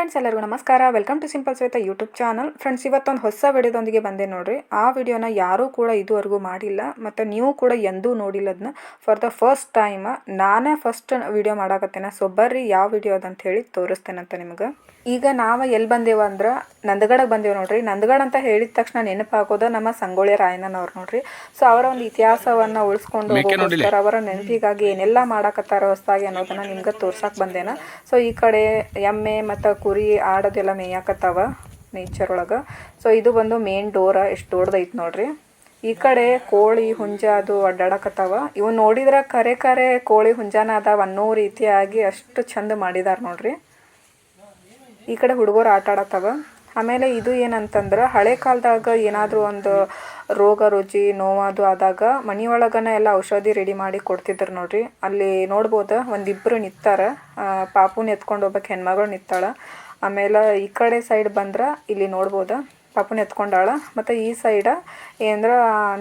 Friends ಎಲ್ಲರಿಗೂ ನಮಸ್ಕಾರ. Welcome to simple Shweta YouTube channel friends ಇವತ್ತೊಂದು ಹೊಸ ವಿಡಿಯೋದೊಂದಿಗೆ ಬಂದೆ ನೋಡ್ರಿ. ಆ ವಿಡಿಯೋನ ಯಾರೂ ಕೂಡ ಇದುವರೆಗೂ ಮಾಡಿಲ್ಲ. ಮತ್ತು ನೀವು ಕೂಡ ಎಂದೂ ನೋಡಿಲ್ಲ ಅದನ್ನ ಫಾರ್ ದ ಫಸ್ಟ್ ಟೈಮ್ ನಾನೇ ಫಸ್ಟ್ ವಿಡಿಯೋ ಮಾಡಾಕತ್ತೇನೆ. ಸೊ ಬರ್ರಿ, ಯಾವ ವಿಡಿಯೋ ಅದಂತ ಹೇಳಿ ತೋರಿಸ್ತೇನಂತ ನಿಮ್ಗೆ. ಈಗ ನಾವು ಎಲ್ಲಿ ಬಂದೇವ ಅಂದ್ರೆ ನಂದಗಡಕ್ಕೆ ಬಂದೇವು ನೋಡ್ರಿ. ನಂದಗಡ ಅಂತ ಹೇಳಿದ ತಕ್ಷಣ ನೆನಪಾಗೋದು ನಮ್ಮ ಸಂಗೊಳ್ಳಿ ರಾಯಣ್ಣನವ್ರು ನೋಡ್ರಿ. ಸೊ ಅವರ ಒಂದು ಇತಿಹಾಸವನ್ನು ಉಳಿಸ್ಕೊಂಡು ಅವರ ನೆನಪಿಗಾಗಿ ಏನೆಲ್ಲ ಮಾಡಾಕತ್ತಾರ ಹೊಸದಾಗಿ ಅನ್ನೋದನ್ನ ನಿಮ್ಗೆ ತೋರ್ಸಕ್ಕೆ ಬಂದೇನ. ಸೊ ಈ ಕಡೆ ಎಮ್ಮೆ ಮತ್ತು ಕುರಿ ಆಡೋದೆಲ್ಲ ಮೇಯಾಕತ್ತಾವ ನೇಚರ್ ಒಳಗೆ. ಸೊ ಇದು ಬಂದು ಮೇನ್ ಡೋರ ಎಷ್ಟು ದೊಡ್ಡದೈತೆ ನೋಡ್ರಿ. ಈ ಕಡೆ ಕೋಳಿ ಹುಂಜ ಅದು ಅಡ್ಡಾಡಕತ್ತಾವ. ಇವು ನೋಡಿದ್ರೆ ಕರೆ ಕರೆ ಕೋಳಿ ಹುಂಜಾನ ಅದಾವ ಅನ್ನೋ ರೀತಿಯಾಗಿ ಅಷ್ಟು ಚಂದ ಮಾಡಿದಾರ ನೋಡ್ರಿ. ಈ ಕಡೆ ಹುಡುಗರು ಆಟ ಆಡತ್ತವ ಆಮೇಲೆ ಇದು ಏನಂತಂದ್ರೆ ಹಳೆ ಕಾಲದಾಗ ಏನಾದರೂ ಒಂದು ರೋಗ ರುಜಿ ನೋವಾದು ಆದಾಗ ಮನೆಯೊಳಗನ ಎಲ್ಲ ಔಷಧಿ ರೆಡಿ ಮಾಡಿ ಕೊಡ್ತಿದ್ರು ನೋಡ್ರಿ. ಅಲ್ಲಿ ನೋಡ್ಬೋದು ಒಂದಿಬ್ಬರು ನಿಂತಾರ. ಪಾಪುನ ಎತ್ಕೊಂಡು ಹೋಗ್ಬೇಕು ಹೆಣ್ಮಗಳು ನಿಂತಾಳ. ಆಮೇಲೆ ಈ ಕಡೆ ಸೈಡ್ ಬಂದ್ರೆ ಇಲ್ಲಿ ನೋಡ್ಬೋದು. ಪಾಪುನ ಎತ್ಕೊಂಡಾಳ. ಮತ್ತು ಈ ಸೈಡ ಏನಂದ್ರೆ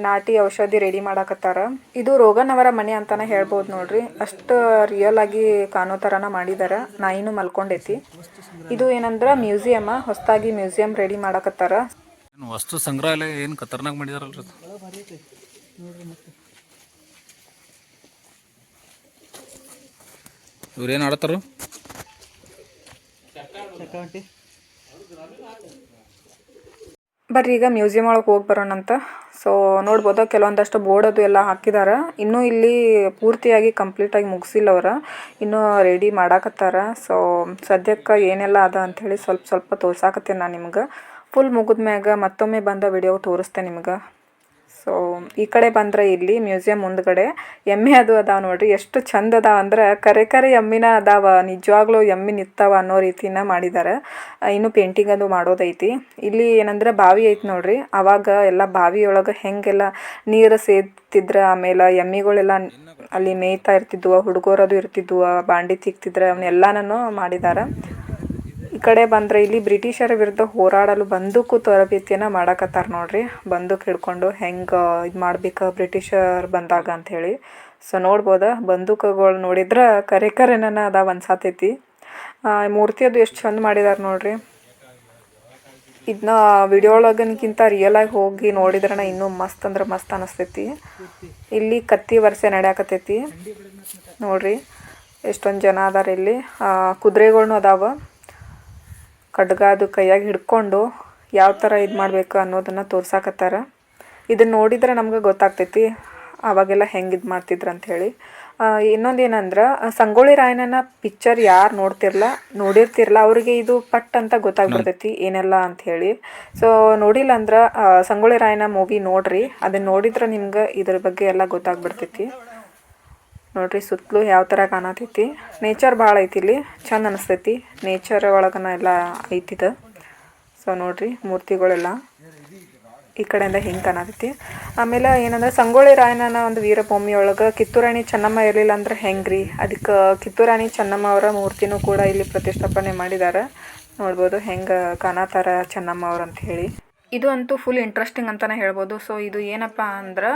ನಾಟಿ ಔಷಧಿ ರೆಡಿ ಮಾಡಾಕತ್ತಾರ. ಇದು ರೋಗನವರ ಮನೆ ಅಂತಾನೆ ಹೇಳ್ಬೋದು ನೋಡ್ರಿ. ಅಷ್ಟು ರಿಯಲ್ ಆಗಿ ಕಾಣೋ ಥರನ ಮಾಡಿದಾರೆ. ನಾಯಿನೂ ಮಲ್ಕೊಂಡೈತಿ. ಇದು ಏನಂದ್ರೆ ಮ್ಯೂಸಿಯಮ್ ಹೊಸದಾಗಿ ಮ್ಯೂಸಿಯಂ ರೆಡಿ ಮಾಡಾಕತ್ತಾರ. ಏನು ವಸ್ತು ಸಂಗ್ರಹಾಲಯ ಏನು ಖತರ್ನಾಗ ಮಾಡಿದಾರಲ್ರಿ ಅದು? ಇವ್ರೇನು ಆಡತ್ತಾರು? ಬರ್ರಿ ಈಗ ಮ್ಯೂಸಿಯಂ ಒಳಗೆ ಹೋಗಿ ಬರೋಣಂತ ಸೊ ನೋಡ್ಬೋದು, ಕೆಲವೊಂದಷ್ಟು ಬೋರ್ಡ್ ಅದು ಎಲ್ಲ ಹಾಕಿದಾರ. ಇನ್ನೂ ಇಲ್ಲಿ ಪೂರ್ತಿಯಾಗಿ ಕಂಪ್ಲೀಟಾಗಿ ಮುಗಿಸಿಲ್ಲ ಅವ್ರು ಇನ್ನೂ ರೆಡಿ ಮಾಡಾಕತ್ತಾರ. ಸೊ ಸದ್ಯಕ್ಕೆ ಏನೆಲ್ಲ ಅದ ಅಂಥೇಳಿ ಸ್ವಲ್ಪ ಸ್ವಲ್ಪ ತೋರ್ಸಾಕತ್ತೀನಿ ನಾನು ನಿಮ್ಗೆ. ಫುಲ್ ಮುಗಿದ್ಮ್ಯಾಗ ಮತ್ತೊಮ್ಮೆ ಬಂದ ವಿಡಿಯೋ ತೋರಿಸ್ತೆ ನಿಮ್ಗೆ. ಸೊ ಈ ಕಡೆ ಬಂದ್ರೆ ಇಲ್ಲಿ ಮ್ಯೂಸಿಯಂ ಮುಂದ್ಗಡೆ. ಎಮ್ಮೆ ಅದು ಅದಾವ ನೋಡ್ರಿ, ಎಷ್ಟು ಚಂದ ಅದಾವ ಅಂದ್ರೆ ಕರೆ ಕರೆ ಎಮ್ಮಿನ ಅದಾವ, ನಿಜವಾಗ್ಲೂ ಎಮ್ಮಿ ನಿತ್ತವ ಅನ್ನೋ ರೀತಿನ ಮಾಡಿದ್ದಾರೆ ಇನ್ನು ಪೇಂಟಿಂಗ್ ಅದು ಮಾಡೋದೈತಿ. ಇಲ್ಲಿ ಏನಂದ್ರೆ ಬಾವಿ ಐತಿ ನೋಡ್ರಿ, ಅವಾಗ ಎಲ್ಲ ಬಾವಿಯೊಳಗೆ ಹೆಂಗೆಲ್ಲ ನೀರು ಸೇದ್ತಿದ್ರ, ಆಮೇಲೆ ಎಮ್ಮಿಗಳೆಲ್ಲ ಅಲ್ಲಿ ಮೇಯ್ತಾ ಇರ್ತಿದ್ವು, ಹುಡುಗರದು ಇರ್ತಿದ್ವು, ಬಾಂಡಿ ತಿಕ್ತಿದ್ರೆ ಅವನ್ನೆಲ್ಲನೂ ಮಾಡಿದ್ದಾರೆ ಈ ಕಡೆ ಬಂದ್ರೆ ಇಲ್ಲಿ ಬ್ರಿಟಿಷರ ವಿರುದ್ಧ ಹೋರಾಡಲು ಬಂದೂಕು ತರಬೇತಿಯನ್ನು ಮಾಡಕತ್ತಾರ ನೋಡ್ರಿ. ಬಂದೂಕು ಹಿಡ್ಕೊಂಡು ಹೆಂಗೆ ಇದು ಮಾಡ್ಬೇಕು ಬ್ರಿಟಿಷರ್ ಬಂದಾಗ ಅಂತ ಹೇಳಿ ಸೊ ನೋಡ್ಬೋದ? ಬಂದೂಕುಗಳು ನೋಡಿದ್ರೆ ಕರೆ ಕರೆನ ಅದಾವ ಅನ್ಸಾತೈತಿ. ಮೂರ್ತಿ ಅದು ಎಷ್ಟು ಚಂದ ಮಾಡಿದಾರ ನೋಡ್ರಿ. ಇದನ್ನ ವಿಡಿಯೋ ಒಳಗನ್ಕಿಂತ ರಿಯಲ್ ಆಗಿ ಹೋಗಿ ನೋಡಿದ್ರನ ಇನ್ನೂ ಮಸ್ತ್ ಅಂದ್ರೆ ಮಸ್ತ್ ಅನಿಸ್ತೈತಿ. ಇಲ್ಲಿ ಕತ್ತಿ ವರ್ಷೆ ನಡೆಯಾಕತೈತಿ. ನೋಡ್ರಿ, ಎಷ್ಟೊಂದು ಜನ ಅದಾರ ಇಲ್ಲಿ. ಕುದುರೆಗಳ್ನು ಅದಾವ. ಖಡ್ಗ ಅದು ಕೈಯಾಗಿ ಹಿಡ್ಕೊಂಡು ಯಾವ ಥರ ಇದು ಮಾಡಬೇಕು ಅನ್ನೋದನ್ನು ತೋರ್ಸಾಕತ್ತಾರ. ಇದನ್ನು ನೋಡಿದ್ರೆ ನಮ್ಗೆ ಗೊತ್ತಾಗ್ತೈತಿ ಅವಾಗೆಲ್ಲ ಹೆಂಗೆ ಇದು ಮಾಡ್ತಿದ್ರು ಅಂಥೇಳಿ ಇನ್ನೊಂದು ಏನಂದ್ರೆ ಸಂಗೊಳ್ಳಿ ರಾಯಣ್ಣನ ಪಿಕ್ಚರ್ ಯಾರು ನೋಡ್ತಿರಲ್ಲ ನೋಡಿರ್ತಿರ್ಲ, ಅವರಿಗೆ ಇದು ಪಟ್ ಅಂತ ಗೊತ್ತಾಗ್ಬಿಡ್ತೈತಿ ಏನೆಲ್ಲ ಅಂಥೇಳಿ ಸೊ ನೋಡಿಲ್ಲ ಅಂದ್ರೆ ಸಂಗೋಳಿ ಸಂಗೊಳ್ಳಿ ರಾಯಣ್ಣ ಮೂವಿ ನೋಡ್ರಿ ಅದನ್ನು ನೋಡಿದ್ರೆ ನಿಮ್ಗೆ ಇದ್ರ ಬಗ್ಗೆ ಎಲ್ಲ ಗೊತ್ತಾಗ್ಬಿಡ್ತೈತಿ. ನೋಡ್ರಿ ಸುತ್ತಲೂ ಯಾವ ಥರ ಕಾಣತೈತಿ. ನೇಚರ್ ಭಾಳ ಐತಿ ಇಲ್ಲಿ. ಚಂದ ಅನಿಸ್ತೈತಿ. ನೇಚರ್ ಒಳಗನ ಎಲ್ಲ ಐತಿದ ಸೊ ನೋಡ್ರಿ ಮೂರ್ತಿಗಳೆಲ್ಲ ಈ ಕಡೆಯಿಂದ ಹಿಂಗೆ ಕಾಣತೈತಿ. ಆಮೇಲೆ ಏನಂದ್ರೆ ಸಂಗೊಳ್ಳಿ ರಾಯಣ್ಣನ ಒಂದು ವೀರಭೂಮಿ ಒಳಗೆ ಕಿತ್ತೂರಾಣಿ ಚೆನ್ನಮ್ಮ ಇರಲಿಲ್ಲ ಅಂದ್ರೆ ಹೆಂಗ್ರಿ? ಅದಕ್ಕೆ ಕಿತ್ತೂರಾಣಿ ಚೆನ್ನಮ್ಮ ಅವರ ಮೂರ್ತಿನೂ ಕೂಡ ಇಲ್ಲಿ ಪ್ರತಿಷ್ಠಾಪನೆ ಮಾಡಿದ್ದಾರೆ ನೋಡ್ಬೋದು ಹೆಂಗೆ ಕಾಣತಾರ ಚೆನ್ನಮ್ಮ ಅವ್ರು ಅಂತ ಹೇಳಿ. ಇದು ಅಂತೂ ಫುಲ್ ಇಂಟ್ರೆಸ್ಟಿಂಗ್ ಅಂತಾನೆ ಹೇಳ್ಬೋದು. ಸೊ ಇದು ಏನಪ್ಪ ಅಂದ್ರೆ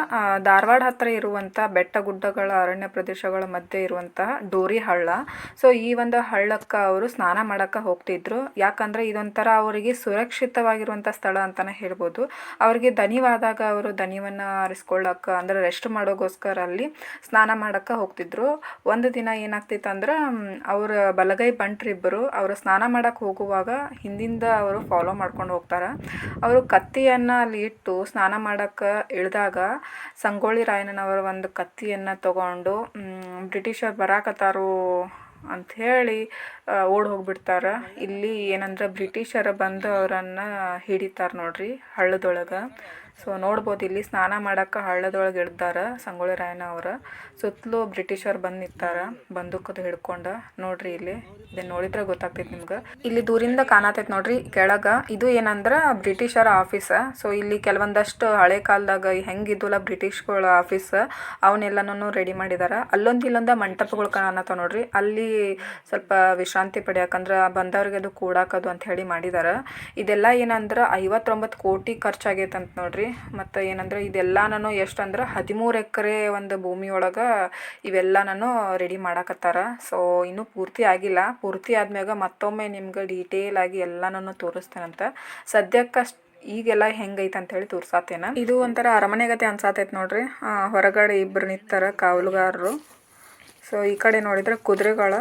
ಧಾರವಾಡ ಹತ್ತಿರ ಇರುವಂಥ ಬೆಟ್ಟ ಗುಡ್ಡಗಳ ಅರಣ್ಯ ಪ್ರದೇಶಗಳ ಮಧ್ಯೆ ಇರುವಂತಹ ಡೋರಿ ಹಳ್ಳ. ಸೊ ಈ ಒಂದು ಹಳ್ಳಕ್ಕೆ ಅವರು ಸ್ನಾನ ಮಾಡೋಕ್ಕೆ ಹೋಗ್ತಿದ್ರು. ಯಾಕಂದರೆ ಇದೊಂಥರ ಅವರಿಗೆ ಸುರಕ್ಷಿತವಾಗಿರುವಂಥ ಸ್ಥಳ ಅಂತಾನೆ ಹೇಳ್ಬೋದು. ಅವರಿಗೆ ದನಿವಾದಾಗ ಅವರು ದನಿವನ್ನು ಆರಿಸ್ಕೊಳ್ಳೋಕೆ ಅಂದ್ರೆ ರೆಸ್ಟ್ ಮಾಡೋಗೋಸ್ಕರ ಅಲ್ಲಿ ಸ್ನಾನ ಮಾಡೋಕ್ಕೆ ಹೋಗ್ತಿದ್ರು. ಒಂದು ದಿನ ಏನಾಗ್ತಿತ್ತು ಅಂದ್ರೆ ಅವರ ಬಲಗೈ ಬಂಟ್ರಿಬ್ಬರು ಅವರು ಸ್ನಾನ ಮಾಡೋಕ್ಕೆ ಹೋಗುವಾಗ ಹಿಂದಿಂದ ಅವರು ಫಾಲೋ ಮಾಡ್ಕೊಂಡು ಹೋಗ್ತಾರೆ. ಅವರು ಕತ್ತಿಯನ್ನು ಅಲ್ಲಿ ಇಟ್ಟು ಸ್ನಾನ ಮಾಡಕ್ಕೆ ಇಳಿದಾಗ ಸಂಗೊಳ್ಳಿ ರಾಯಣ್ಣನವರ ಒಂದು ಕತ್ತಿಯನ್ನು ತಗೊಂಡು ಬ್ರಿಟಿಷರು ಬರಾಕತ್ತಾರು ಅಂಥೇಳಿ ಓಡ್ ಹೋಗ್ಬಿಡ್ತಾರೆ. ಇಲ್ಲಿ ಏನಂದ್ರೆ ಬ್ರಿಟಿಷರ ಬಂದು ಅವರನ್ನು ಹಿಡಿತಾರೆ ನೋಡ್ರಿ ಹಳ್ಳದೊಳಗೆ. ಸೊ ನೋಡ್ಬೋದು ಇಲ್ಲಿ ಸ್ನಾನ ಮಾಡಕ್ಕೆ ಹಳ್ಳದೊಳಗೆ ಇಳ್ದಾರ ಸಂಗೊಳ್ಳಿ ರಾಯಣ್ಣ ಅವರ. ಸುತ್ತಲೂ ಬ್ರಿಟಿಷರು ಬಂದು ನಿಂತಾರ, ಬಂದೂಕದ ಹಿಡ್ಕೊಂಡ. ನೋಡ್ರಿ ಇಲ್ಲಿ ಇದನ್ನ ನೋಡಿದ್ರೆ ಗೊತ್ತಾಗ್ತೈತಿ ನಿಮ್ಗೆ. ಇಲ್ಲಿ ದೂರಿಂದ ಕಾಣತೈತಿ ನೋಡ್ರಿ ಕೆಳಗೆ. ಇದು ಏನಂದ್ರ ಬ್ರಿಟಿಷರ ಆಫೀಸ್. ಸೊ ಇಲ್ಲಿ ಕೆಲವೊಂದಷ್ಟು ಹಳೆ ಕಾಲದಾಗ ಹೆಂಗಿದ್ವಲ್ಲ ಬ್ರಿಟಿಷ್ಗಳ ಆಫೀಸ್ ಅವನ್ನೆಲ್ಲನೂ ರೆಡಿ ಮಾಡಿದಾರ. ಅಲ್ಲೊಂದು ಇಲ್ಲೊಂದ ಮಂಟಪಗಳು ಕಾಣತ್ತಾವ ನೋಡ್ರಿ. ಅಲ್ಲಿ ಸ್ವಲ್ಪ ವಿಶ್ರಾಂತಿ ಪಡೆಯಕಂದ್ರೆ ಬಂದವ್ರಿಗೆ ಅದು ಕೂಡಾಕದು ಅಂತ ಹೇಳಿ ಮಾಡಿದಾರೆ. ಇದೆಲ್ಲ ಏನಂದ್ರೆ ಐವತ್ತೊಂಬತ್ತು ಕೋಟಿ ಖರ್ಚಾಗೈತೆ ಅಂತ ನೋಡ್ರಿ. ಮತ್ತು ಏನಂದ್ರೆ ಇದೆಲ್ಲ ನಾನು ಎಷ್ಟು ಅಂದ್ರೆ ಹದಿಮೂರು ಎಕರೆ ಒಂದು ಭೂಮಿ ಒಳಗೆ ಇವೆಲ್ಲ ನಾನು ರೆಡಿ ಮಾಡಾಕತ್ತಾರ. ಸೊ ಇನ್ನೂ ಪೂರ್ತಿ ಆಗಿಲ್ಲ. ಪೂರ್ತಿ ಆದ್ಮ್ಯಾಗ ಮತ್ತೊಮ್ಮೆ ನಿಮ್ಗೆ ಡೀಟೇಲ್ ಆಗಿ ಎಲ್ಲ ನಾನು ತೋರಿಸ್ತೇನಂತ. ಸದ್ಯಕ್ಕಷ್ಟು ಈಗೆಲ್ಲ ಹೆಂಗೈತೆ ಅಂತ ಹೇಳಿ ತೋರ್ಸಾತೇನ. ಇದು ಒಂಥರ ಅರಮನೆಗತೆ ಅನ್ಸಾತೈತೆ ನೋಡ್ರಿ. ಹೊರಗಡೆ ಇಬ್ಬರು ನಿಂತಾರ ಕಾವಲುಗಾರರು. ಸೊ ಈ ಕಡೆ ನೋಡಿದ್ರೆ ಕುದುರೆಗಳ.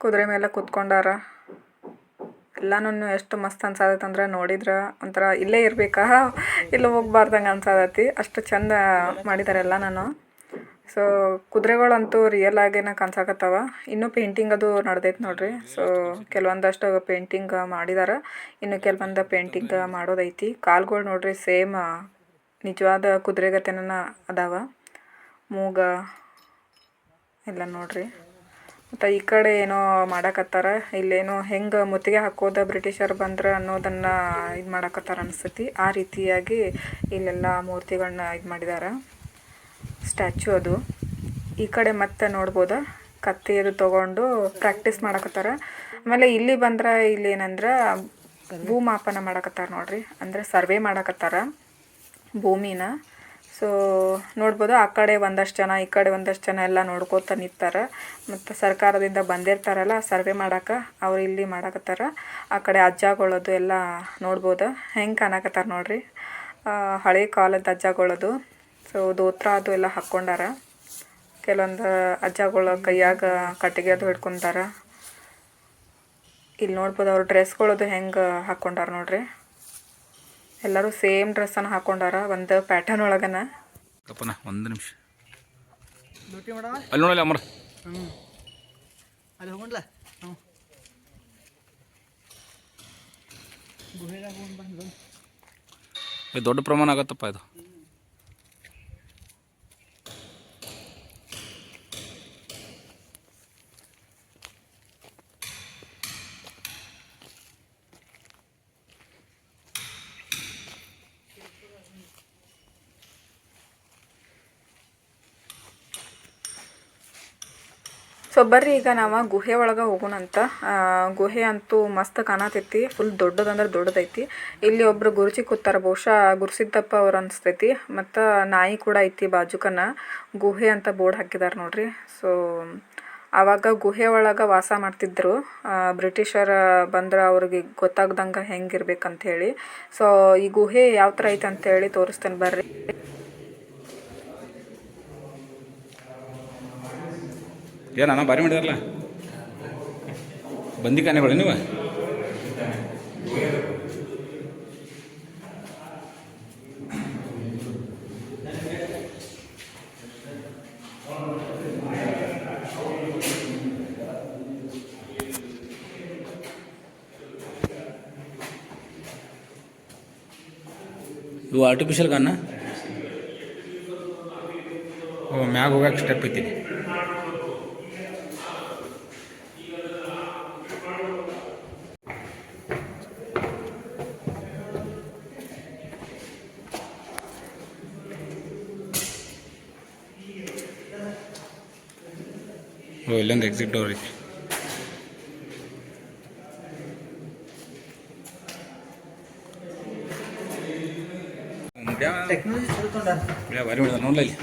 ಕುದುರೆ ಮೇಲೆ ಕುತ್ಕೊಂಡಾರ? ಎಲ್ಲಾನು ಎಷ್ಟು ಮಸ್ತ್ ಅನ್ಸಾದೈತೆ ಅಂದ್ರೆ ನೋಡಿದ್ರೆ ಒಂಥರ ಇಲ್ಲೇ ಇರ್ಬೇಕಾ? ಇಲ್ಲ ಹೋಗ್ಬಾರ್ದಂಗೆ ಅನ್ಸಾದತಿ ಅಷ್ಟು ಚಂದ ಮಾಡಿದ್ದಾರೆ ಎಲ್ಲ ನಾನು ಸೊ ಕುದುರೆಗಳಂತೂ ರಿಯಲ್ ಆಗೇನ ಕನ್ಸಾಕತ್ತವ ಇನ್ನೂ ಪೇಂಟಿಂಗ್ ಅದು ನಡ್ದೈತೆ ನೋಡ್ರಿ. ಸೊ ಕೆಲವೊಂದಷ್ಟು ಪೇಂಟಿಂಗ್ ಮಾಡಿದಾರ. ಇನ್ನು ಕೆಲವೊಂದು ಪೇಂಟಿಂಗ್ ಮಾಡೋದೈತಿ. ಕಾಲ್ಗಳು ನೋಡ್ರಿ ಸೇಮ್ ನಿಜವಾದ ಕುದುರೆಗತೆನ ಅದಾವ. ಮೂಗ ಎಲ್ಲ ನೋಡ್ರಿ. ಮತ್ತು ಈ ಕಡೆ ಏನೋ ಮಾಡಕತ್ತಾರ, ಇಲ್ಲೇನೋ ಹೆಂಗೆ ಮುತ್ತಿಗೆ ಹಾಕೋದ ಬ್ರಿಟಿಷರು ಬಂದ್ರೆ ಅನ್ನೋದನ್ನು ಇದು ಮಾಡಕತ್ತಾರ ಅನಿಸ್ತೈತಿ ಆ ರೀತಿಯಾಗಿ ಇಲ್ಲೆಲ್ಲ ಮೂರ್ತಿಗಳನ್ನ ಇದು ಮಾಡಿದ್ದಾರೆ ಸ್ಟ್ಯಾಚು ಅದು. ಈ ಕಡೆ ಮತ್ತೆ ನೋಡ್ಬೋದ, ಕತ್ತಿ ಅದು ತೊಗೊಂಡು ಪ್ರಾಕ್ಟೀಸ್ ಮಾಡಕತ್ತಾರ. ಆಮೇಲೆ ಇಲ್ಲಿ ಬಂದ್ರೆ ಇಲ್ಲಿ ಏನಂದ್ರೆ ಭೂಮಾಪನ ಮಾಡಕತ್ತಾರ ನೋಡ್ರಿ. ಅಂದ್ರೆ ಸರ್ವೆ ಮಾಡಕತ್ತಾರ ಭೂಮಿನ. ಸೊ ನೋಡ್ಬೋದು ಆ ಕಡೆ ಒಂದಷ್ಟು ಜನ, ಈ ಕಡೆ ಒಂದಷ್ಟು ಜನ ಎಲ್ಲ ನೋಡ್ಕೋತ ನಿಂತಾರೆ. ಮತ್ತು ಸರ್ಕಾರದಿಂದ ಬಂದಿರ್ತಾರಲ್ಲ, ಸರ್ವೆ ಮಾಡಕ್ಕೆ ಅವ್ರು ಇಲ್ಲಿ ಮಾಡಕತ್ತಾರ. ಆ ಕಡೆ ಅಜ್ಜಗಳದು ಎಲ್ಲ ನೋಡ್ಬೋದು. ಹೆಂಗೆ ಕಾಣಕತ್ತಾರ ನೋಡ್ರಿ? ಹಳೆ ಕಾಲದ ಅಜ್ಜಗಳದು ಸೊ ದೋತ್ರ ಅದು ಎಲ್ಲ ಹಾಕ್ಕೊಂಡಾರ. ಕೆಲವೊಂದು ಅಜ್ಜಗಳು ಕೈಯಾಗ ಕಟ್ಟಿಗೆ ಅದು ಹಿಡ್ಕೊಂತಾರ ಇಲ್ಲಿ ನೋಡ್ಬೋದು ಅವ್ರ ಡ್ರೆಸ್ಗಳದು ಹೆಂಗೆ ಹಾಕ್ಕೊಂಡಾರ ನೋಡ್ರಿ. ಎಲ್ಲರೂ ಸೇಮ್ ಡ್ರೆಸ್ಸನ್ನು ಹಾಕೊಂಡಾರ ಒಂದು ಪ್ಯಾಟರ್ನ್ ಒಳಗನ. ಕಪ್ಪನ ಒಂದು ನಿಮಿಷ. ಅಲ್ಲಿ ನೋಡಲ್ಲ ಅಮರ ಹ್ಞೂ ಅಲ್ಲಿ ಹೋಗಣ್ಲ ಹ್ಞೂ ಗುಹೆದಾಗ ಹೋಗಿ ಬಂದು ಇದು ದೊಡ್ಡ ಪ್ರಮಾಣ ಆಗತ್ತಪ್ಪ ಇದು. ಸೊ ಬರ್ರಿ, ಈಗ ನಾವು ಗುಹೆ ಒಳಗೆ ಹೋಗೋಣಂತ. ಗುಹೆ ಅಂತೂ ಮಸ್ತ್ ಕಾಣತೈತಿ. ಫುಲ್ ದೊಡ್ಡದಂದ್ರೆ ದೊಡ್ಡದೈತಿ. ಇಲ್ಲಿ ಒಬ್ರು ಗುರುಜಿ ಕೂತಾರ. ಬಹುಶಃ ಗುರುಸಿದ್ದಪ್ಪ ಅವ್ರು ಅನಿಸ್ತೈತಿ. ಮತ್ತು ನಾಯಿ ಕೂಡ ಐತಿ ಬಾಜುಕನ. ಗುಹೆ ಅಂತ ಬೋರ್ಡ್ ಹಾಕಿದಾರೆ ನೋಡ್ರಿ. ಸೊ ಆವಾಗ ಗುಹೆ ಒಳಗೆ ವಾಸ ಮಾಡ್ತಿದ್ರು. ಬ್ರಿಟಿಷರ ಬಂದ್ರೆ ಅವ್ರಿಗೆ ಗೊತ್ತಾಗ್ದಂಗೆ ಹೆಂಗಿರ್ಬೇಕಂತ ಹೇಳಿ. ಸೊ ಈ ಗುಹೆ ಯಾವ ಥರ ಐತೆ ಅಂತ ಹೇಳಿ ತೋರಿಸ್ತೇನೆ ಬರ್ರಿ. ಏನು ಅಣ್ಣ, ಭಾರಿ ಮಾಡಿದಾರಲ್ಲ? ಬಂದಿ ಕಾನೆಗಳು ನೀವು? ಇವು ಆರ್ಟಿಫಿಷಿಯಲ್ ಗಾನ ಓ, ಮ್ಯಾಗ ಹೋಗಕ್ಕೆ ಸ್ಟೆಪ್ ಐತಿ. ಓ ಇಲ್ಲೊಂದು ಎಕ್ಸಿಟ್ ಡೋರ್ ಐತಿ. ಭಾರಿ ಮಾಡಿದ ನೋಡ್ಲ ಇಲ್ಲಿ.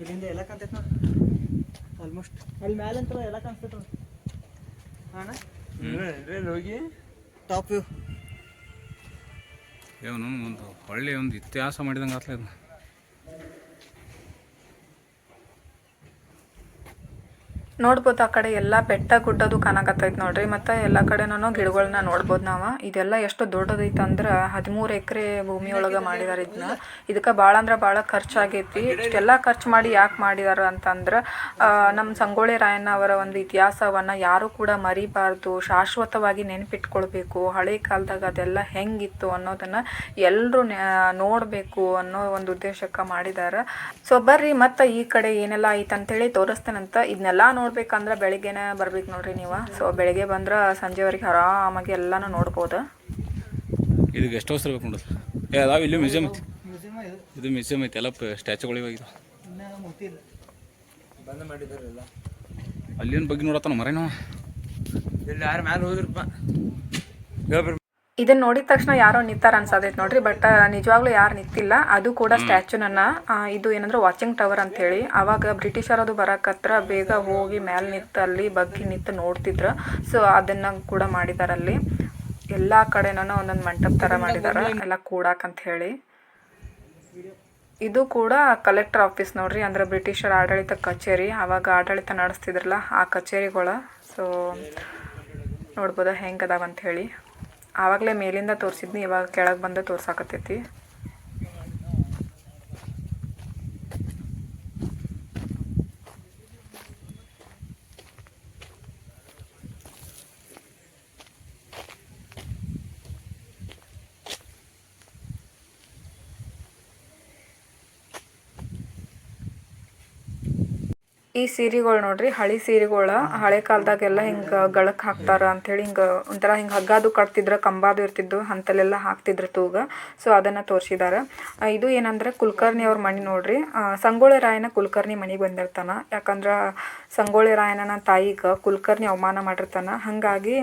ಇಲ್ಲಿಂದ ಎಲ್ಲ ಕಾಣ್ತೈತೆ ನೋಡಿ. ಆಲ್ಮೋಸ್ಟ್ ಅಲ್ಲಿ ಮ್ಯಾಲೆ ಅಂತ ಎಲ್ಲ ಕಾಣಿಸ್ತೈತೆ ನೋಡಿ. ಅಣ್ಣ? ಹೋಗಿ. ಟಾಪ್ ವ್ಯೂ ಇವನು ಒಂದು ಒಳ್ಳೆಯ ಒಂದು ಇತಿಹಾಸ ಮಾಡಿದಂಗೆ ಆತ್ಲ ಇದು ನೋಡ್ಬೋದು ಆ ಕಡೆ ಎಲ್ಲ ಬೆಟ್ಟ ಗುಡ್ಡದು ಕಾಣಕತ್ತೈತೆ ನೋಡ್ರಿ, ಮತ್ತು ಎಲ್ಲ ಕಡೆನೂ ಗಿಡಗಳನ್ನ ನೋಡ್ಬೋದು ನಾವು. ಇದೆಲ್ಲ ಎಷ್ಟು ದೊಡ್ಡದೈತೆ ಅಂದ್ರೆ ಹದಿಮೂರು ಎಕರೆ ಭೂಮಿ ಒಳಗೆ ಮಾಡಿದಾರೆ ಇದನ್ನ. ಇದಕ್ಕೆ ಭಾಳ ಅಂದ್ರೆ ಭಾಳ ಖರ್ಚಾಗೈತಿ. ಇಷ್ಟೆಲ್ಲ ಖರ್ಚು ಮಾಡಿ ಯಾಕೆ ಮಾಡಿದಾರ ಅಂತಂದ್ರೆ ನಮ್ಮ ಸಂಗೊಳ್ಳಿ ರಾಯಣ್ಣ ಅವರ ಒಂದು ಇತಿಹಾಸವನ್ನು ಯಾರು ಕೂಡ ಮರಿಬಾರ್ದು, ಶಾಶ್ವತವಾಗಿ ನೆನಪಿಟ್ಕೊಳ್ಬೇಕು, ಹಳೆ ಕಾಲದಾಗ ಅದೆಲ್ಲ ಹೆಂಗಿತ್ತು ಅನ್ನೋದನ್ನು ಎಲ್ಲರೂ ನೋಡಬೇಕು ಅನ್ನೋ ಒಂದು ಉದ್ದೇಶಕ್ಕೆ ಮಾಡಿದ್ದಾರೆ ಸೊ ಬರ್ರಿ, ಮತ್ತೆ ಈ ಕಡೆ ಏನೆಲ್ಲ ಐತೆ ಅಂತೇಳಿ ತೋರಿಸ್ತೇನಂತ. ಇದನ್ನೆಲ್ಲ ನೋಡ್ಬೇಕಂದ್ರೆ ಬೆಳಿಗ್ಗೆನೇ ಬರ್ಬೇಕು ನೋಡ್ರಿ ನೀವು. ಸೊ ಬೆಳಿಗ್ಗೆ ಬಂದ್ರೆ ಸಂಜೆವರೆಗೆ ಆರಾಮಾಗಿ ಎಲ್ಲಾನು ನೋಡ್ಬೋದು. ಇದು ಗೆಸ್ಟ್ ಹೌಸ್ ಇರ್ಬೇಕು ನೋಡ್ರಿ ಏ ಅದಾವ ಇಲ್ಲಿ ಮ್ಯೂಸಿಯಂ ಐತಿ. ಇದು ಇದು ಮ್ಯೂಸಿಯಂ ಐತಿ. ಎಲ್ಲ ಸ್ಟ್ಯಾಚುಗಳು ಇವಾಗ ಇನ್ನೂ ಮೂತಿ ಇಲ್ಲ ಬಂದ್ ಮಾಡಿದಾರಲ್ಲ ಅಲ್ಲಿನ ಬಗ್ಗೆ ನೋಡತ್ತಾನ ಮರೇನೋ ನಾವು ಇಲ್ಲಿ ಯಾರು ಮ್ಯಾಲೆ ಹೋದ್ರಪ್ಪ ಹೇಳ್ಬರ್ ಇದನ್ನ ನೋಡಿದ ತಕ್ಷಣ ಯಾರೋ ನಿಂತಾರ ಅನ್ಸದೈತೆ ನೋಡ್ರಿ ಬಟ್ ನಿಜವಾಗ್ಲೂ ಯಾರು ನಿಂತಿಲ್ಲ. ಅದು ಕೂಡ ಸ್ಟ್ಯಾಚುನನ್ನ ಇದು ಏನಂದ್ರೆ ವಾಚಿಂಗ್ ಟವರ್ ಅಂತ ಹೇಳಿ. ಅವಾಗ ಬ್ರಿಟಿಷರ್ ಅದು ಬರಕತ್ರ ಬೇಗ ಹೋಗಿ ಮ್ಯಾಲ್ ನಿಂತು ಅಲ್ಲಿ ಬಗ್ಗಿ ನಿಂತು ನೋಡ್ತಿದ್ರು. ಸೊ ಅದನ್ನ ಕೂಡ ಮಾಡಿದಾರೆ ಅಲ್ಲಿ. ಎಲ್ಲ ಕಡೆನೂ ಒಂದೊಂದು ಮಂಟಪ ಥರ ಮಾಡಿದಾರೆ. ಎಲ್ಲ ಕೂಡಾಕ್ ಅಂತ ಹೇಳಿ. ಇದು ಕೂಡ ಕಲೆಕ್ಟರ್ ಆಫೀಸ್ ನೋಡ್ರಿ ಅಂದ್ರೆ ಬ್ರಿಟಿಷರ ಆಡಳಿತ ಕಚೇರಿ. ಅವಾಗ ಆಡಳಿತ ನಡೆಸ್ತಿದ್ರಲ್ಲ ಆ ಕಚೇರಿಗಳ. ಸೊ ನೋಡ್ಬೋದ ಹೆಂಗೆ ಅದಾವ ಅಂತ ಹೇಳಿ. ಆವಾಗಲೇ ಮೇಲಿಂದ ತೋರಿಸಿದ್ನಿ ಇವಾಗ ಕೆಳಗೆ ಬಂದು ತೋರ್ಸಾಕತ್ತೈತಿ. ಈ ಸೀರೆಗಳು ನೋಡ್ರಿ, ಹಳಿ ಸೀರೆಗಳ, ಹಳೆ ಕಾಲದಾಗೆಲ್ಲ ಹಿಂಗೆ ಗಳಕ್ಕೆ ಹಾಕ್ತಾರ ಅಂಥೇಳಿ ಹಿಂಗೆ ಒಂಥರ ಹಿಂಗೆ ಹಗ್ಗದು ಕಟ್ತಿದ್ರ, ಕಂಬಾದು ಇರ್ತಿದ್ದು ಅಂತಲ್ಲೆಲ್ಲ ಹಾಕ್ತಿದ್ರು ತೂಗ. ಸೊ ಅದನ್ನು ತೋರ್ಸಿದಾರ. ಇದು ಏನಂದ್ರೆ ಕುಲಕರ್ಣಿ ಅವ್ರ ಮಣಿ ನೋಡ್ರಿ. ಸಂಗೋಳೆ ಸಂಗೊಳ್ಳಿ ರಾಯನ ಕುಲಕರ್ಣಿ ಮನೆಗೆ ಬಂದಿರ್ತಾನ. ಯಾಕಂದ್ರೆ ಸಂಗೊಳ್ಳಿ ರಾಯನ ತಾಯಿಗೆ ಕುಲಕರ್ಣಿ ಅವಮಾನ ಮಾಡಿರ್ತಾನ. ಹಾಗಾಗಿ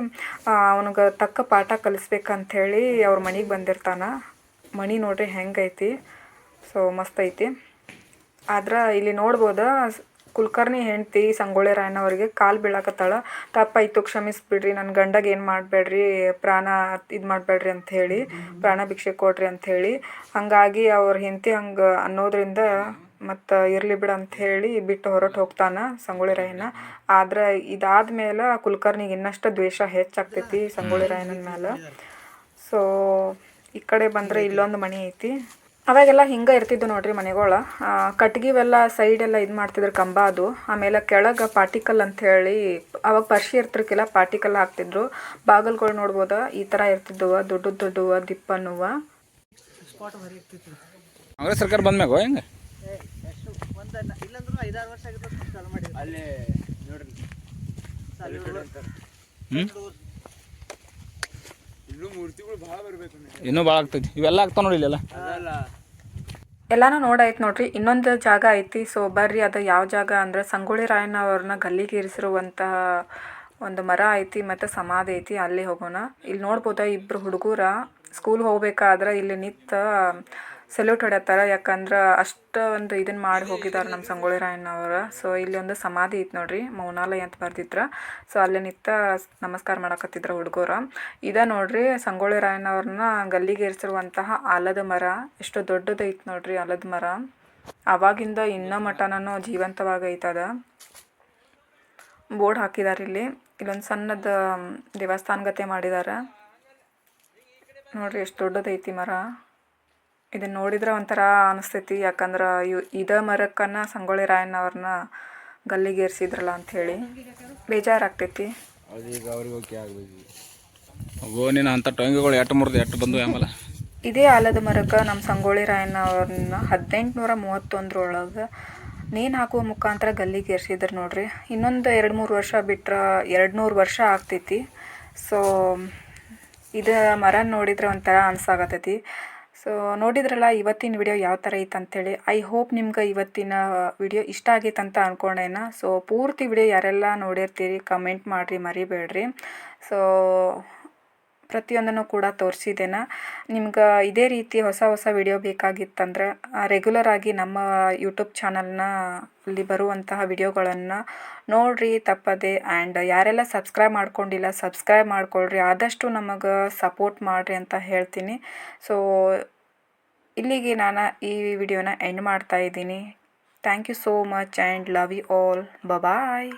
ಅವನಿಗೆ ತಕ್ಕ ಪಾಠ ಕಲಿಸ್ಬೇಕಂಥೇಳಿ ಅವ್ರ ಮನೆಗೆ ಬಂದಿರ್ತಾನ. ಮಣಿ ನೋಡ್ರಿ ಹೆಂಗೈತಿ. ಸೊ ಮಸ್ತ್ ಐತಿ. ಆದ್ರೆ ಇಲ್ಲಿ ನೋಡ್ಬೋದ ಕುಲಕರ್ಣಿ ಹೆಂಡತಿ ಸಂಗೊಳ್ಳಿ ರಾಯನವರಿಗೆ ಕಾಲು ಬೀಳಾಕತ್ತಾಳ. ತಪ್ಪಾಯಿತು ಕ್ಷಮಿಸ್ಬಿಡ್ರಿ ನನ್ನ ಗಂಡಗೆ ಏನು ಮಾಡಬೇಡ್ರಿ, ಪ್ರಾಣ ಇದು ಮಾಡಬೇಡ್ರಿ ಅಂತ ಹೇಳಿ, ಪ್ರಾಣ ಭಿಕ್ಷೆ ಕೊಡ್ರಿ ಅಂತ ಹೇಳಿ. ಹಾಗಾಗಿ ಅವ್ರ ಹೆಂಡತಿ ಹಂಗೆ ಅನ್ನೋದ್ರಿಂದ ಮತ್ತು ಇರಲಿ ಬಿಡ ಅಂತ ಹೇಳಿ ಬಿಟ್ಟು ಹೊರಟು ಹೋಗ್ತಾನೆ ಸಂಗೊಳ್ಳಿ ರಾಯನ ಆದ್ರೆ ಇದಾದ್ಮೇಲೆ ಕುಲಕರ್ಣಿಗೆ ಇನ್ನಷ್ಟು ದ್ವೇಷ ಹೆಚ್ಚಾಗ್ತೈತಿ ಸಂಗೊಳ್ಳಿ ರಾಯಣ್ಣನ ಮೇಲೆ. ಸೊ ಈ ಕಡೆ ಬಂದರೆ ಇಲ್ಲೊಂದು ಮನೆ ಐತಿ. ಅವಾಗೆಲ್ಲ ಹಿಂಗೆ ಇರ್ತಿದ್ದು ನೋಡ್ರಿ ಮನೆಗಳ. ಕಟ್ಗಿವೆಲ್ಲ ಸೈಡ್ ಎಲ್ಲ ಇದು ಮಾಡ್ತಿದ್ರು ಕಂಬ ಅದು. ಆಮೇಲೆ ಕೆಳಗೆ ಪಾರ್ಟಿಕಲ್ ಅಂತ ಹೇಳಿ ಅವಾಗ ಪರ್ಶಿ ಇರ್ತಿರ್ಕಿಲ್ಲ ಪಾರ್ಟಿಕಲ್ ಹಾಕ್ತಿದ್ರು. ಬಾಗಲ್ಗಳು ನೋಡ್ಬೋದ? ಈ ಥರ ಇರ್ತಿದ್ದುವ ದೊಡ್ಡ ದೊಡ್ಡವ ದಿಪ್ಪನ್ನುವ. ಸ್ಪಾಟ್ ಹೊರಗೆ ಇರ್ತಿತ್ತು ಕಾಂಗ್ರೆಸ್ ಸರ್ಕಾರ ಹೆಂಗೆ? ಒಂದು ಇಲ್ಲಂದ್ರೂ ಐದಾರು ವರ್ಷ ಇನ್ನೂ ಮೂರ್ತಿಗಳು ಭಾಳ ಬರ್ಬೇಕು ಇನ್ನೂ ಭಾಳ ಆಗ್ತೈತಿ. ಇವೆಲ್ಲ ಆಗ್ತಾವ ನೋಡಿ ಇಲ್ಲೆಲ್ಲ. ಅದಲ್ಲ. ಎಲ್ಲಾನು ನೋಡಾಯ್ತು ನೋಡ್ರಿ. ಇನ್ನೊಂದು ಜಾಗ ಐತಿ. ಸೊ ಬರ್ರಿ ಅದು ಯಾವ ಜಾಗ ಅಂದ್ರೆ ಸಂಗೊಳ್ಳಿ ರಾಯಣ್ಣ ಅವ್ರನ್ನ ಗಲ್ಲಿಗೆ ಇರಿಸಿರುವಂತಹ ಒಂದು ಮರ ಐತಿ ಮತ್ತು ಸಮಾಧಿ ಐತಿ ಅಲ್ಲಿ ಹೋಗೋಣ. ಇಲ್ಲಿ ನೋಡ್ಬೋದ ಇಬ್ರು ಹುಡುಗರ ಸ್ಕೂಲ್ ಹೋಗ್ಬೇಕಾದ್ರೆ ಇಲ್ಲಿ ನಿಂತ ಸೆಲ್ಯೂಟ್ ಹೊಡ್ಯತ್ತಾರ ಯಾಕಂದ್ರೆ ಅಷ್ಟು ಒಂದು ಇದನ್ನ ಮಾಡಿ ಹೋಗಿದ್ದಾರೆ ನಮ್ಮ ಸಂಗೊಳ್ಳಿ ರಾಯಣ್ಣವರು ಸೊ ಇಲ್ಲಿ ಒಂದು ಸಮಾಧಿ ಇತ್ತು ನೋಡ್ರಿ, ಮೌನಾಲಯ ಅಂತ ಬರ್ದಿದ್ರ. ಸೊ ಅಲ್ಲಿ ನಿಂತ ನಮಸ್ಕಾರ ಮಾಡಕತ್ತಿದ್ರ ಹುಡುಗರು. ಇದ ನೋಡ್ರಿ ಸಂಗೊಳ್ಳಿ ರಾಯಣ್ಣವ್ರನ್ನ ಗಲ್ಲಿಗೇರಿಸಿರುವಂತಹ ಆಲದ ಮರ, ಎಷ್ಟು ದೊಡ್ಡದೈತಿ ನೋಡ್ರಿ ಆಲದ ಮರ. ಅವಾಗಿಂದ ಇನ್ನ ಮಟನೂ ಜೀವಂತವಾಗೈತದ. ಬೋರ್ಡ್ ಹಾಕಿದ್ದಾರೆ ಇಲ್ಲಿ. ಇಲ್ಲೊಂದು ಸಣ್ಣದ ದೇವಸ್ಥಾನಗತೆ ಮಾಡಿದ್ದಾರೆ ನೋಡ್ರಿ, ಎಷ್ಟು ದೊಡ್ಡದೈತಿ ಮರ. ಇದನ್ನ ನೋಡಿದ್ರೆ ಒಂಥರ ಅನಿಸ್ತೈತಿ. ಯಾಕಂದ್ರೆ ಇವ್ ಇದ ಮರಕ್ಕನ್ನ ಸಂಗೊಳ್ಳಿ ರಾಯಣ್ಣವ್ರನ್ನ ಗಲ್ಲಿಗೇರಿಸಿದ್ರಲ್ಲ ಗಲ್ಲಿಗೆ ಏರ್ಸಿದ್ರಲ್ಲ ಅಂಥೇಳಿ ಬೇಜಾರಾಗ್ತೈತಿ. ಅದೀಗ ಅವ್ರಿಗೆ ಓಕೆ ಆಗ್ಬೇಕು ಹೋಗೋ ನೀನು ಅಂಥ ಟೊಂಗಿಗಳು ಎಟ್ಟು ಮುರಿದು ಎಟ್ಟು ಬಂದು ಆಮೇಲೆ? ಇದೇ ಆಲದ ಮರಕ್ಕೆ ನಮ್ಮ ಸಂಗೊಳ್ಳಿ ರಾಯಣ್ಣ ಅವ್ರನ್ನ ಹದಿನೆಂಟುನೂರ ಮೂವತ್ತೊಂದರೊಳಗೆ ನೇಣು ಹಾಕುವ ಮುಖಾಂತರ ಗಲ್ಲಿಗೆ ಏರ್ಸಿದ್ರು ನೋಡ್ರಿ. ಇನ್ನೊಂದು ಎರಡು ಮೂರು ವರ್ಷ ಬಿಟ್ರೆ ಎರಡು ನೂರು ವರ್ಷ ಆಗ್ತೈತಿ. ಸೊ ಇದು ಮರ ನೋಡಿದ್ರೆ ಒಂಥರ ಅನ್ಸಾಗತ್ತೈತಿ ಸೊ ನೋಡಿದ್ರಲ್ಲ, ಇವತ್ತಿನ ವಿಡಿಯೋ ಯಾವ ಥರ ಐತೆ ಅಂತೇಳಿ ಐ ಹೋಪ್ ನಿಮ್ಗೆ ಇವತ್ತಿನ ವಿಡಿಯೋ ಇಷ್ಟ ಆಗೈತೆ ಅಂತ ಅಂದ್ಕೊಂಡೇನ ಸೊ ಪೂರ್ತಿ ವಿಡಿಯೋ ಯಾರೆಲ್ಲ ನೋಡಿರ್ತೀರಿ ಕಮೆಂಟ್ ಮಾಡಿರಿ, ಮರಿಬೇಡ್ರಿ. ಸೊ ಪ್ರತಿಯೊಂದನ್ನು ಕೂಡ ತೋರಿಸಿದ್ದೇನ ನಿಮ್ಗೆ ಇದೇ ರೀತಿ ಹೊಸ ಹೊಸ ವಿಡಿಯೋ ಬೇಕಾಗಿತ್ತಂದ್ರೆ ರೆಗ್ಯುಲರ್ ಆಗಿ ನಮ್ಮ ಯೂಟ್ಯೂಬ್ ಚಾನಲ್ನ ಅಲ್ಲಿ ಬರುವಂತಹ ವಿಡಿಯೋಗಳನ್ನು ನೋಡ್ರಿ, ತಪ್ಪದೆ. ಆ್ಯಂಡ್ ಯಾರೆಲ್ಲ ಸಬ್ಸ್ಕ್ರೈಬ್ ಮಾಡ್ಕೊಂಡಿಲ್ಲ ಸಬ್ಸ್ಕ್ರೈಬ್ ಮಾಡ್ಕೊಳ್ರಿ. ಆದಷ್ಟು ನಮಗೆ ಸಪೋರ್ಟ್ ಮಾಡಿರಿ ಅಂತ ಹೇಳ್ತೀನಿ. ಸೊ ಇಲ್ಲಿಗೆ ನಾನು ಈ ವಿಡಿಯೋನ ಎಂಡ್ ಮಾಡ್ತಾ ಇದ್ದೀನಿ. Thank you so much and love you all bye